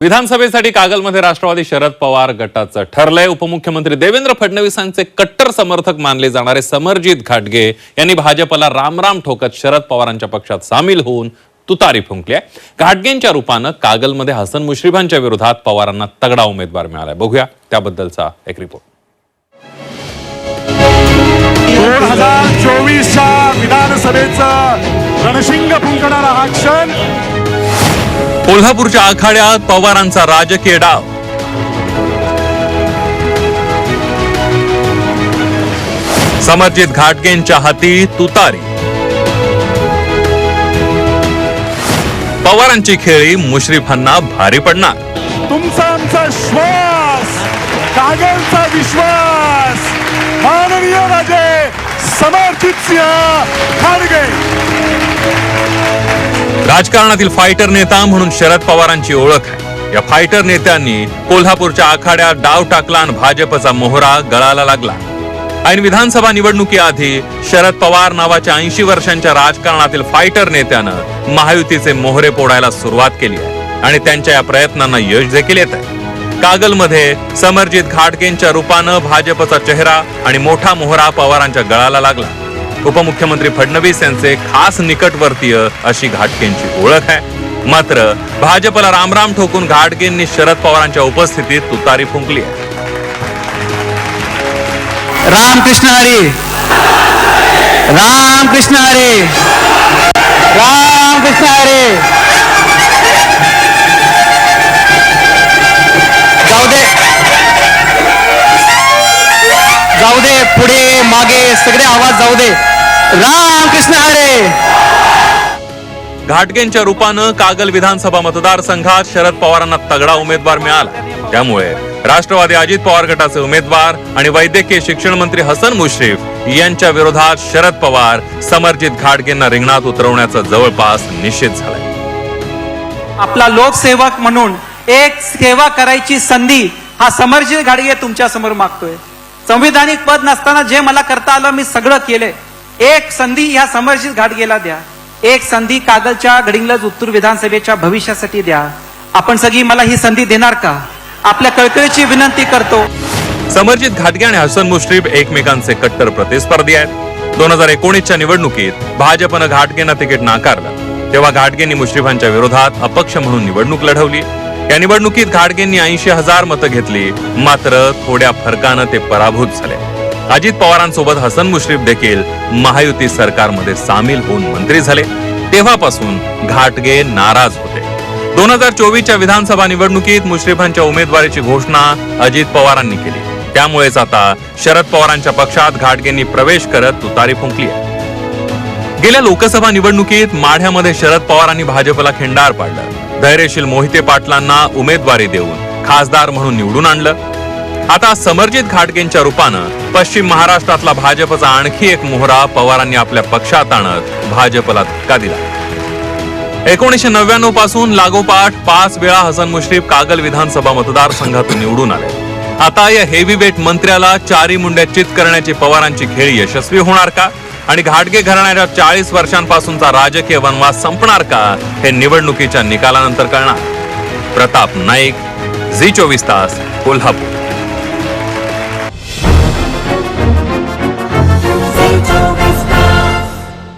विधानसभेसाठी कागलमध्ये राष्ट्रवादी शरद पवार गटाचं ठरलंय. उपमुख्यमंत्री देवेंद्र फडणवीसांचे कट्टर समर्थक मानले जाणारे समरजित घाटगे यांनी भाजपला रामराम ठोकत शरद पवारांच्या पक्षात सामील होऊन तुतारी फुंकली आहे. घाटगेंच्या रूपानं कागलमध्ये हसन मुश्रीफांच्या विरोधात पवारांना तगडा उमेदवार मिळालाय. बघूया त्याबद्दलचा एक रिपोर्ट दोन हजार चोवीसच्या विधानसभेचं रणशिंग फुंकणारा हा क्षण कोल्हापूरच्या आखाड्यात पवारांचा राजकीय डाव. समर्जित घाटगेंच्या हाती तुतारी. पवारांची खेळी मुश्रीफांना भारी पडणार. तुमचा आमचा श्वास कागलचा विश्वास. माननीय राजे समर्थित सिंह खाडगे राजकारणातील फायटर नेता म्हणून शरद पवारांची ओळख आहे. या फायटर नेत्यांनी कोल्हापूरच्या आखाड्यात डाव टाकला आणि भाजपचा मोहरा गळाला लागला. ऐन विधानसभा निवडणुकीआधी शरद पवार नावाच्या ऐंशी वर्षांच्या राजकारणातील फायटर नेत्यानं महायुतीचे मोहरे पोडायला सुरुवात केली आहे आणि त्यांच्या या प्रयत्नांना यश देखील येत आहे. कागलमध्ये समरजित घाटगेंच्या रूपानं भाजपचा चेहरा आणि मोठा मोहरा पवारांच्या गळाला लागला. उपमुख्यमंत्री फडणवीस यांचे खास निकटवर्तीय अशी घाटकेंची ओळख आहे. मात्र भाजपला रामराम ठोकून घाटगेंनी शरद पवारांच्या उपस्थितीत तुतारी फुंकली आहे. रामकृष्ण हरी! राम कृष्ण हरी! राम हरी! मागे सगळे आवाज जाऊ दे. राम कृष्ण हरे. घाटगेंच्या रूपानं कागल विधानसभा मतदारसंघात शरद पवारांना तगडा उमेदवार मिळाला. त्यामुळे राष्ट्रवादी अजित पवार गटाचे उमेदवार आणि वैद्यकीय शिक्षण मंत्री हसन मुश्रीफ यांच्या विरोधात शरद पवार समर्जित घाटगेंना रिंगणात उतरवण्याचा जवळपास निश्चित झालाय. आपला लोकसेवक म्हणून एक सेवा करायची संधी हा समर्जित घाडगे तुमच्यासमोर मागतोय. संविधानिक पद नसताना जे मला करता आलं मी सगळं केलंय. एक संधी ह्या समर्जित घाटगेला द्या. एक संधी कागलच्या गडिंग्लज उत्तूर विधानसभेच्या भविष्यासाठी द्या. आपण सगळी मला ही संधी देणार का? आपल्या कळकळीची विनंती करतो. समर्जित घाटगे आणि हसन मुश्रीफ एकमेकांचे कट्टर प्रतिस्पर्धी आहेत. दोन हजार एकोणीसच्या निवडणुकीत भाजपनं घाटगेंना तिकीट नाकारलं. तेव्हा घाटगेंनी मुश्रीफांच्या विरोधात अपक्ष म्हणून निवडणूक लढवली. या निवडणुकीत घाडगेंनी ऐंशी हजार मतं घेतली. मात्र थोड्या फरकानं ते पराभूत झाले. अजित पवारांसोबत हसन मुश्रीफ देखील महायुती सरकारमध्ये सामील होऊन मंत्री झाले. तेव्हापासून घाटगे नाराज होते. दोन हजार चोवीसच्या विधानसभा निवडणुकीत मुश्रीफांच्या उमेदवारीची घोषणा अजित पवारांनी केली. त्यामुळेच आता शरद पवारांच्या पक्षात घाटगेंनी प्रवेश करत तुतारी फुंकली आहे. गेल्या लोकसभा निवडणुकीत माढ्यामध्ये शरद पवारांनी भाजपला खिंडार पाडलं. धैर्यशील मोहिते पाटलांना उमेदवारी देऊन खासदार म्हणून निवडून आणलं. आता समर्जित घाटगेंच्या रूपानं पश्चिम महाराष्ट्रातला भाजपचा आणखी एक मोहरा पवारांनी आपल्या पक्षात आणत भाजपला धक्का दिला. एकोणीसशे नव्याण्णवपासून लागोपाठ पाच वेळा हसन मुश्रीफ कागल विधानसभा मतदारसंघातून निवडून आले. आता या हेवी वेट मंत्र्याला चारी मुंड्या चित करण्याची पवारांची खेळी यशस्वी होणार का? आणि घाटगे घराण्याच्या चाळीस वर्षांपासूनचा राजकीय वनवास संपणार का हे निवडणुकीच्या निकालानंतर कळणार. प्रताप नाईक झी चोवीस तास कोल्हापूर.